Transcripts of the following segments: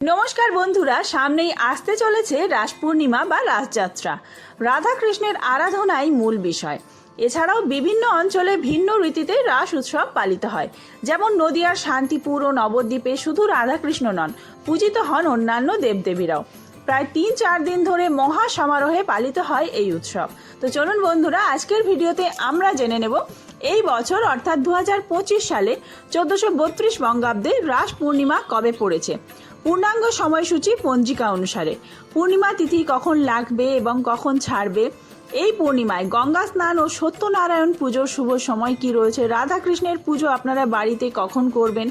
নমস্কার বন্ধুরা, সামনেই আসতে চলেছে রাস পূর্ণিমা বা রাসযাত্রা। রাধাকৃষ্ণের আরাধনাই মূল বিষয়। এছাড়াও বিভিন্ন অঞ্চলে ভিন্ন রীতিতে রাস উৎসব পালিত হয়। যেমন নদিয়ার শান্তিপুর ও নবদ্বীপে শুধু রাধাকৃষ্ণ নন, পূজিত হন অন্যান্য দেবদেবীরাও। প্রায় তিন চার দিন ধরে মহা সমারোহে পালিত হয় এই উৎসব। তো চলুন বন্ধুরা, আজকের ভিডিওতে আমরা জেনে নেব, এই বছর অর্থাৎ দু হাজার পঁচিশ সালে চোদ্দশো বত্রিশ বঙ্গাব্দে রাস পূর্ণিমা কবে পড়েছে। পূর্ণাঙ্গ সময়সূচি পঞ্জিকা অনুসারে। পূর্ণিমা তিথি কখন লাগবে এবং কখন ছাড়বে? এই পূর্ণিমায় গঙ্গা স্নান ও সত্যনারায়ণ পুজোর শুভ সময় কি রয়েছে? রাধাকৃষ্ণের পুজো আপনারা বাড়িতে কখন করবেন?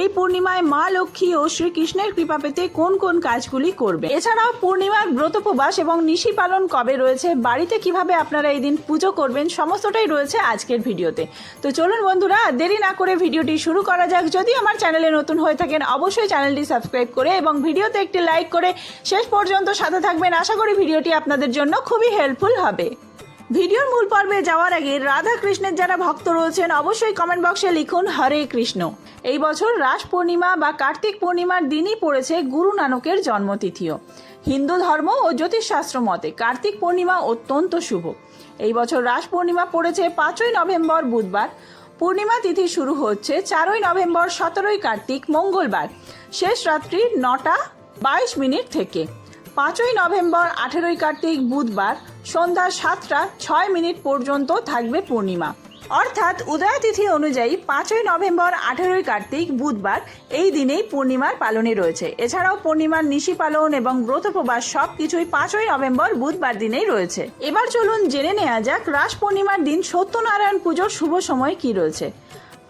এই পূর্ণিমায় মা লক্ষ্মী ও শ্রীকৃষ্ণের কৃপা পেতে কোন কোন কাজগুলি করবে? এছাড়াও পূর্ণিমার ব্রত ব্রতোপবাস এবং নিশি পালন কবে রয়েছে? বাড়িতে কীভাবে আপনারা এই দিন পুজো করবেন? সমস্তটাই রয়েছে আজকের ভিডিওতে। তো চলুন বন্ধুরা, দেরি না করে ভিডিওটি শুরু করা যাক। যদি আমার চ্যানেলে নতুন হয়ে থাকেন, অবশ্যই চ্যানেলটি সাবস্ক্রাইব করে এবং ভিডিওতে একটি লাইক করে শেষ পর্যন্ত সাথে থাকবেন। আশা করি ভিডিওটি আপনাদের জন্য খুবই হেল্পফুল হবে। ভিডিওর মূল পর্বে যাওয়ার আগে রাধা কৃষ্ণের যারা ভক্ত রয়েছেন, অবশ্যই কমেন্ট বক্সে লিখুন হরে কৃষ্ণ। এই বছর রাস পূর্ণিমা বা কার্তিক পূর্ণিমার দিনই পড়েছে গুরু নানকের জন্মতিথিও। হিন্দু ধর্ম ও জ্যোতিষশাস্ত্র মতে কার্তিক পূর্ণিমা অত্যন্ত শুভ। এই বছর রাস পূর্ণিমা পড়েছে পাঁচই নভেম্বর বুধবার। পূর্ণিমা তিথি শুরু হচ্ছে চারই নভেম্বর সতেরোই কার্তিক মঙ্গলবার। শেষ রাত্রি নটা বাইশ মিনিট থেকে। পাঁচই নভেম্বর, আঠেরোই কার্তিক বুধবার সন্ধ্যা সাতটা, ছয় মিনিট পর্যন্ত থাকবে পূর্ণিমা। অর্থাৎ উদয় তিথি অনুযায়ী পাঁচই নভেম্বর, আঠেরোই কার্তিক বুধবার এই দিনেই পূর্ণিমার পালনে রয়েছে। এছাড়াও পূর্ণিমার নিশি পালন এবং ব্রতপ্রবাস সব কিছুই পাঁচই নভেম্বর বুধবার দিনেই রয়েছে। এবার চলুন জেনে নেওয়া যাক রাস পূর্ণিমার দিন সত্যনারায়ণ পুজোর শুভ সময় কি রয়েছে।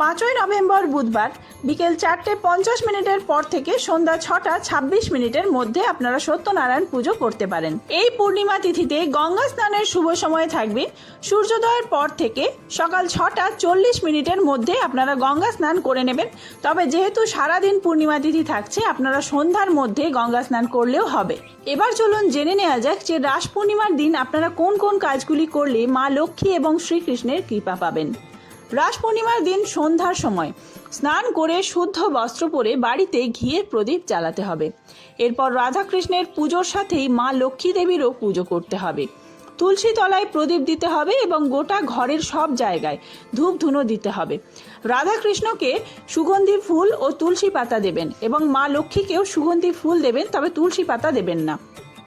পাঁচই নভেম্বর বুধবার বিকেল চারটে পঞ্চাশ মিনিটের পর থেকে সন্ধ্যা ছটা ছাব্বিশ মিনিটের মধ্যে আপনারা সত্যনারায়ণ পুজো করতে পারেন। এই পূর্ণিমা তিথিতে গঙ্গা স্নানের শুভ সময় থাকবে। সূর্যোদয়ের পর থেকে সকাল ছটা চল্লিশ মিনিটের মধ্যে আপনারা গঙ্গা স্নান করে নেবেন। তবে যেহেতু সারাদিন পূর্ণিমা তিথি থাকছে, আপনারা সন্ধ্যার মধ্যে গঙ্গা স্নান করলেও হবে। এবার চলুন জেনে নেওয়া যাক যে রাস পূর্ণিমার দিন আপনারা কোন কোন কাজগুলি করলে মা লক্ষ্মী এবং শ্রীকৃষ্ণের কৃপা পাবেন। রাস পূর্ণিমার দিন সন্ধ্যার সময়। স্নান করে শুদ্ধ বস্ত্র পরে বাড়িতে ঘিয়ের প্রদীপ জ্বালাতে হবে। এরপর রাধাকৃষ্ণের পুজোর সাথেই মা লক্ষ্মী দেবীরও পুজো করতে হবে। তুলসী তলায় প্রদীপ দিতে হবে এবং গোটা ঘরের সব জায়গায় ধূপ ধুনো দিতে হবে। রাধাকৃষ্ণকে সুগন্ধি ফুল ও তুলসী পাতা দেবেন এবং মা লক্ষ্মীকেও সুগন্ধি ফুল দেবেন, তবে তুলসী পাতা দেবেন না।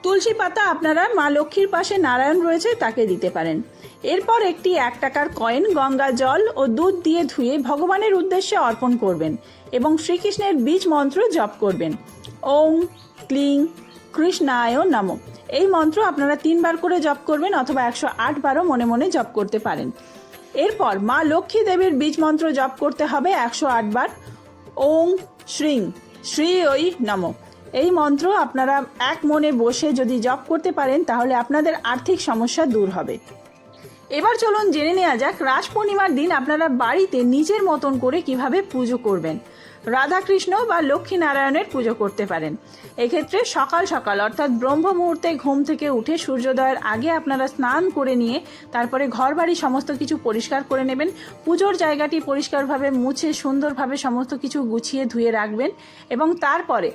তুলসী পাতা আপনারা মা লক্ষ্মীর পাশে নারায়ণ রয়েছে, তাকে দিতে পারেন। এরপর একটি এক টাকার কয়েন, গঙ্গা জল ও দুধ দিয়ে ধুয়ে ভগবানের উদ্দেশ্যে অর্পণ করবেন এবং শ্রীকৃষ্ণের বীজ মন্ত্র জপ করবেন। ওং ক্লিং কৃষ্ণায় নম। এই মন্ত্র আপনারা তিনবার করে জপ করবেন অথবা একশো আট বারও মনে মনে জপ করতে পারেন। এরপর মা লক্ষ্মী দেবীর বীজ মন্ত্র জপ করতে হবে একশো আট বার। ওং শ্রীং শ্রী ওই নম। এই মন্ত্র আপনারা এক মনে বসে যদি জপ করতে পারেন, তাহলে আপনাদের আর্থিক সমস্যা দূর হবে। এবার চলুন জেনে নেওয়া যাক, রাস পূর্ণিমার দিন আপনারা বাড়িতে নিজের মতন করে কীভাবে পুজো করবেন। রাধাকৃষ্ণ বা লক্ষ্মী নারায়ণের পুজো করতে পারেন। এক্ষেত্রে সকাল সকাল, অর্থাৎ ব্রহ্ম মুহূর্তে ঘুম থেকে উঠে সূর্যোদয়ের আগে আপনারা স্নান করে নিয়ে, তারপরে ঘর বাড়ি সমস্ত কিছু পরিষ্কার করে নেবেন। পুজোর জায়গাটি পরিষ্কারভাবে মুছে, সুন্দরভাবে সমস্ত কিছু গুছিয়ে ধুয়ে রাখবেন এবং তারপরে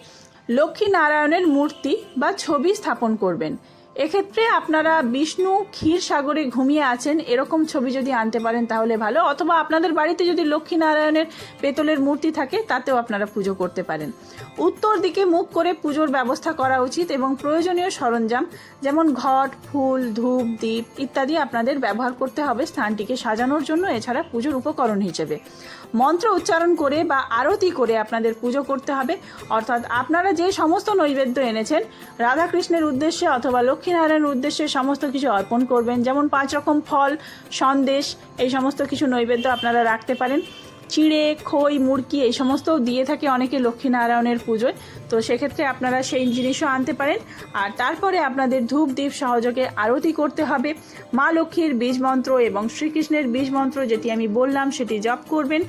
লক্ষ্মী নারায়ণের মূর্তি বা ছবি স্থাপন করবেন। এক্ষেত্রে আপনারা বিষ্ণু ক্ষীর সাগরে ঘুমিয়ে আছেন, এরকম ছবি যদি আনতে পারেন তাহলে ভালো। অথবা আপনাদের বাড়িতে যদি লক্ষ্মী নারায়ণের পেতলের মূর্তি থাকে, তাতেও আপনারা পুজো করতে পারেন। উত্তর দিকে মুখ করে পুজোর ব্যবস্থা করা উচিত এবং প্রয়োজনীয় সরঞ্জাম, যেমন ঘট, ফুল, ধূপ দ্বীপ ইত্যাদি আপনাদের ব্যবহার করতে হবে স্থানটিকে সাজানোর জন্য, এছাড়া পুজোর উপকরণ হিসেবে। মন্ত্র উচ্চারণ করে বা আরতি করে আপনাদের পুজো করতে হবে। অর্থাৎ আপনারা যে সমস্ত নৈবেদ্য এনেছেন, রাধাকৃষ্ণের উদ্দেশ্যে অথবা লক্ষ্মীনারায়ণের উদ্দেশ্যে সমস্ত কিছু অর্পণ করবেন। যেমন পাঁচ রকম ফল, সন্দেশ, এই সমস্ত কিছু নৈবেদ্য আপনারা রাখতে পারেন। চিড়ে, খই মুরকি এই সমস্তও দিয়ে থাকে অনেকে লক্ষ্মীনারায়ণের পুজোয়। তো সেক্ষেত্রে আপনারা সেই জিনিসও আনতে পারেন। আর তারপরে আপনাদের ধূপ দ্বীপ সহযোগে আরতি করতে হবে। মা লক্ষ্মীর বীজ মন্ত্র এবং শ্রীকৃষ্ণের বীজ মন্ত্র যেটি আমি বললাম, সেটি জপ করবেন।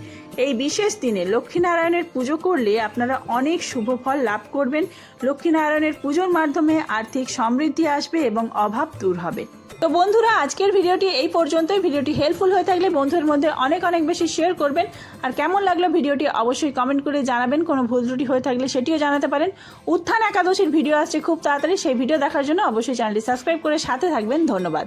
এই বিশেষ দিনে লক্ষ্মীনারায়ণের পুজো করলে আপনারা অনেক শুভ ফল লাভ করবেন। লক্ষ্মীনারায়ণের পুজোর মাধ্যমে আর্থিক সমৃদ্ধি আসবে এবং অভাব দূর হবে। তো বন্ধুরা, আজকের ভিডিওটি এই পর্যন্তই। ভিডিওটি হেল্পফুল হয়ে থাকলে বন্ধুদের মধ্যে অনেক অনেক বেশি শেয়ার করবেন। আর কেমন লাগল ভিডিওটি অবশ্যই কমেন্ট করে জানাবেন। কোনো ভুল ত্রুটি হয়ে থাকলে সেটিও জানাতে পারেন। উত্থান একাদশীর ভিডিও আসছে খুব তাড়াতাড়ি। সেই ভিডিও দেখার জন্য অবশ্যই চ্যানেলটি সাবস্ক্রাইব করে সাথে থাকবেন। ধন্যবাদ।